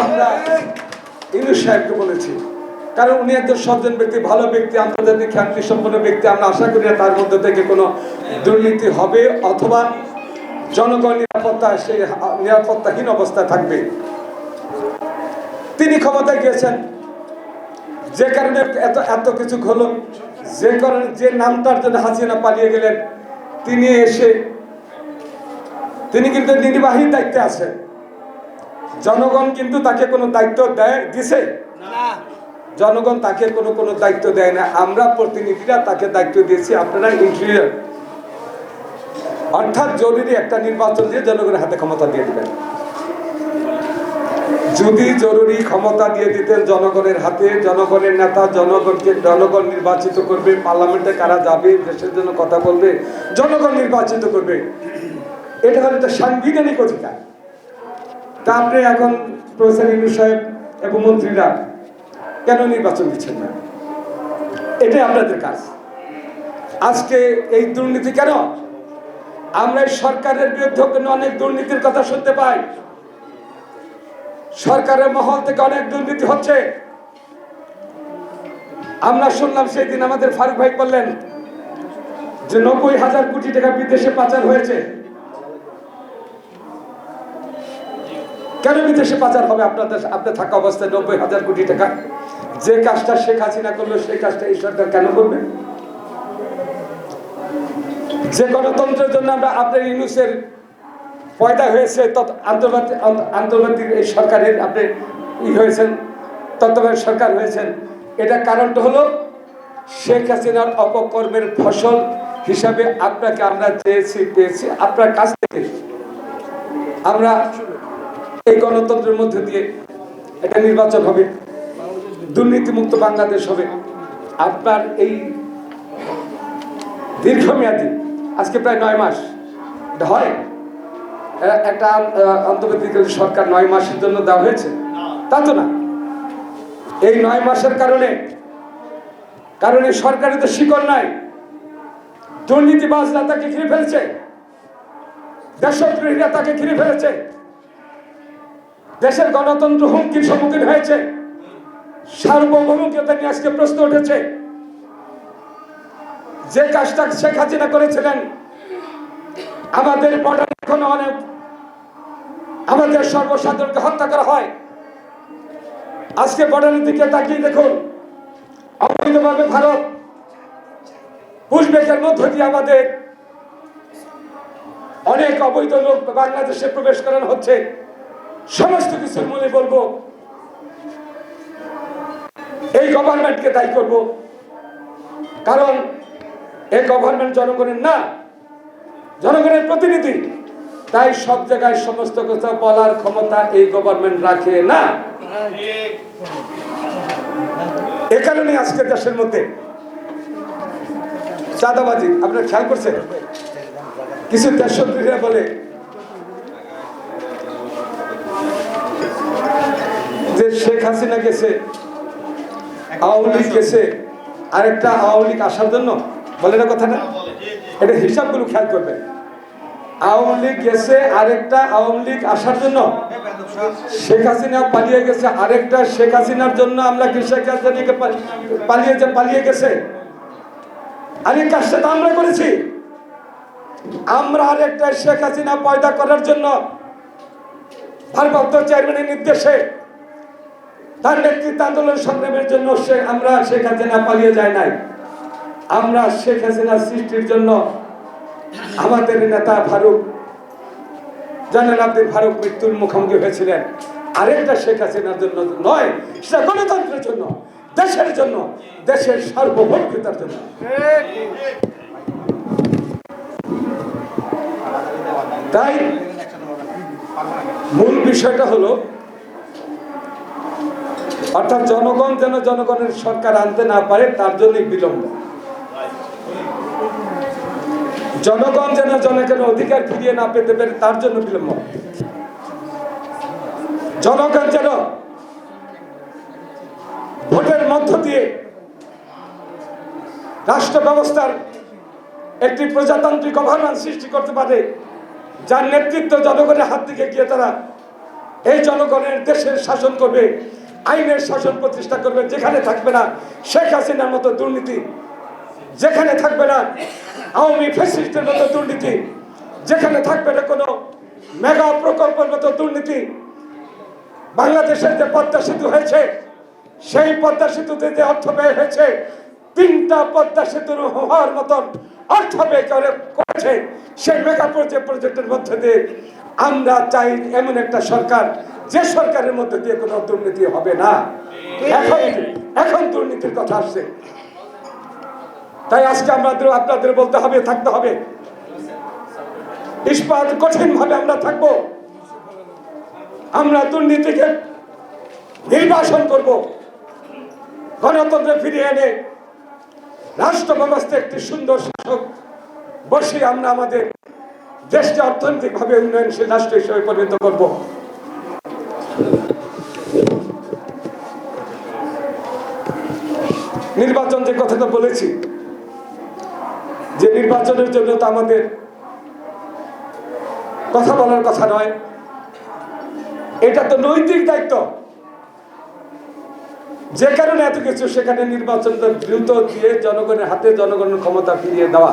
আমরা ইনুস সাহেবকে বলেছি। কারণ উনি একজন সজ্জন ব্যক্তি, ভালো ব্যক্তি, আন্তর্জাতিক খ্যাতি সম্পন্ন ব্যক্তি। আমরা আশা করি না তার মধ্যে থেকে কোনো দুর্নীতি হবে অথবা জনগণ নিরাপত্তা নিরাপত্তাহীন অবস্থায় থাকবে। তিনি ক্ষমতায় গিয়েছেন। যে কারণে এত এত কিছু হলো যে কারণে যে নামটার জন্য হাসিনা পালিয়ে গেলেন, তিনি এসে, তিনি কিন্তু নির্বাহী দায়িত্বে আছেন। জনগণ কিন্তু তাকে কোনো দায়িত্ব দেয় দিছে? জনগণ তাকে কোনো কোনো দায়িত্ব দেয় না। আমরা প্রতিনিধিরা তাকে দায়িত্ব দিয়েছি আপনারা ইন্টেরিয়র। অর্থাৎ জরুরি একটা নির্বাচন দিয়ে জনগণের হাতে ক্ষমতা দিয়ে দিবেন। যদি জরুরি ক্ষমতা দিয়ে দিতেন জনগণের হাতে জনগণের নেতা জনগণকে জনগণ নির্বাচিত করবে। পার্লামেন্টে কারা যাবে দেশের জন্য কথা বলবে জনগণ নির্বাচিত করবে। এটা হলো একটা সাংবিধানিক অধিকার। তা আপনি এখন প্রফেসর ইনু সাহেব এবং মন্ত্রীরা কেন নির্বাচন দিচ্ছেন না? এটাই আপনাদের কাজ। আজকে এই দুর্নীতি কেন? আমরা সরকারের বিরুদ্ধে অনেক দুর্নীতির কথা শুনতে পাই। সরকারের মহল থেকে অনেক দুর্নীতি হচ্ছে। আমরা শুনলাম সেই দিন আমাদের ফারুক ভাই বললেন যে নব্বই হাজার কোটি টাকা বিদেশে পাচার হয়েছে। কেন বিদেশে পাচার হবে? আপনাদের আপনি থাকা অবস্থায় নব্বই হাজার কোটি টাকা। যে কাজটা শেখ হাসিনা করল, সেই কাজটা এই সরকার কেন করবে? যে গণতন্ত্রের জন্য আমরা আপনার ইউনুসের পয়দা হয়েছে আন্তর্জাতিক আন্তর্জাতিক এই সরকারের আপনি ই হয়েছেন, তত্ত্বাবধায়ক সরকার হয়েছেন। এটা কারণটা হলো শেখ হাসিনার অপকর্মের ফসল হিসাবে আপনাকে আমরা চেয়েছি, পেয়েছি, আপনার কাছ থেকে। আমরা এই গণতন্ত্রের মধ্যে দিয়ে একটা নির্বাচন হবে, দুর্নীতিমুক্ত বাংলাদেশ হবে। আপনার এই দীর্ঘমেয়াদী, আজকে প্রায় নয় মাস, এটা হয়? একটা অন্তর্বর্তীকালীন সরকার নয় মাসের জন্য দেওয়া হয়েছে? তা তো না। এই নয় মাসের কারণে কারণে সরকারের তো শিকড় নাই। দুর্নীতিবাজরা তাকে ঘিরে ফেলেছে। দেশদ্রোহীরা তাকে ঘিরে ফেলেছে। দেশের গণতন্ত্র হুমকির সম্মুখীন হয়েছে। সার্বভৌমত্ব নিয়ে আজকে প্রশ্ন উঠেছে। যে কাজটা শেখ হাসিনা করেছিলেন, আমাদের বর্ডার এখন অনেক, আমাদের সর্বসাধারণকে হত্যা করা হয়। আজকে বর্ডারের দিকে তাকিয়ে দেখুন, অবৈধভাবে ভারত পুষবেকের মধ্য দিয়ে আমাদের অনেক অবৈধ লোক বাংলাদেশে প্রবেশ করানো হচ্ছে। সমস্ত কিছুর মূলে বলব এই গভর্নমেন্টকে দায়ী করব। কারণ এই গভর্নমেন্ট জনগণের না, জনগণের প্রতিনিধি। তাই সব জায়গায় সমস্ত কথা বলার ক্ষমতা এই গভর্নমেন্ট রাখে না। এ কারণে আজকে দেশের মধ্যে চাঁদাবাজি, আপনারা খেয়াল করছেন? কিছু দেশপ্রিয়রা বলে যে শেখ হাসিনা গেছে, আওয়ামী লীগ গেছে, আরেকটা আওয়ামী লীগ আসার জন্য? বলে না কথাটা। এটা হিসাবগুলো খেয়াল করবেন। আওয়ামী লীগ গেছে, আরেকটা আওয়ামী লীগ আসার জন্য। শেখ হাসিনা পালিয়ে গেছে, আরেকটা শেখ হাসিনার জন্য আমরা কি শেখ হাসিনাকে পালিয়ে যে, পালিয়ে গেছে। আরেক কাজটা তো আমরা করেছি? আমরা আরেকটা শেখ হাসিনা পয়দা করার জন্য। ভারপ্রাপ্ত চেয়ারম্যানের নির্দেশে তার নেতৃত্ব আন্দোলন সংগ্রামের জন্য আমরা শেখ হাসিনা পালিয়ে যায় নাই। আমরা শেখ হাসিনা সৃষ্টির জন্য আমাদের নেতা ফারুক, জানেন আপনি ফারুক মৃত্যুর মুখোমুখি হয়েছিলেন। আরেকটা শেখ হাসিনার জন্য নয়, সেটা গণতন্ত্রের জন্য, দেশের জন্য, দেশের সার্বভৌমতার জন্য। তাই মূল বিষয়টা হলো অর্থাৎ জনগণ যেন জনগণের সরকার আনতে না পারে, তার জন্যই বিলম্ব। জনগণ যেন জনগণের অধিকার ফিরিয়ে না পেতে পারে, তার জন্য বিলম্ব। জনগণ যেন ভোটের মধ্য দিয়ে রাষ্ট্র ব্যবস্থার একটি প্রজাতান্ত্রিক গভর্নেন্স সৃষ্টি করতে পারে, যার নেতৃত্ব জনগণের হাত থেকে গিয়ে তারা এই জনগণের দেশের শাসন করবে। আইনের শাসন প্রতিষ্ঠা করবে যেখানে থাকবে না। শেখ হাসিনার মতো দুর্নীতি, যেখানে থাকবে না আওয়ামী ফ্যাসিস্টের মতো দুর্নীতি, যেখানে থাকবে না কোনো মেগা প্রকল্পের মতো দুর্নীতি। বাংলাদেশের যে পদ্মা সেতু হয়েছে, সেই পদ্মা সেতুতে যে অর্থ ব্যয় হয়েছে, তিনটা পদ্মা সেতুর হওয়ার মতন অর্থ ব্যয় করে করেছে সেই মেগা প্রজেক্ট প্রজেক্টের মধ্যে দিয়ে আমরা চাই এমন একটা সরকার যে সরকারের মধ্যে দিয়ে কোনো দুর্নীতি হবে না। এখন এখন দুর্নীতির কথা আসছে। তাই আজকে আমাদের আপনাদের বলতে হবে থাকতে হবে। ইস্পাত কঠিন ভাবে আমরা থাকব। আমরা দুর্নীতিকে নির্বাসন করব। গণতন্ত্র ফিরিয়ে এনে রাষ্ট্র ব্যবস্থা একটি সুন্দর শাসক। বসে আমরা আমাদের দেশকে অর্থনৈতিকভাবে উন্নয়নশীল রাষ্ট্র হিসেবে পরিণত করব। নির্বাচন যে কথাটা বলেছি, যে নির্বাচনের জন্য তো আমাদের কথা বলার কথা নয়। এটা তো নৈতিক দায়িত্ব। যে কারণে এত কিছু সেখানে নির্বাচনটা দ্রুত দিয়ে জনগণের হাতে জনগণের ক্ষমতা ফিরিয়ে দেওয়া।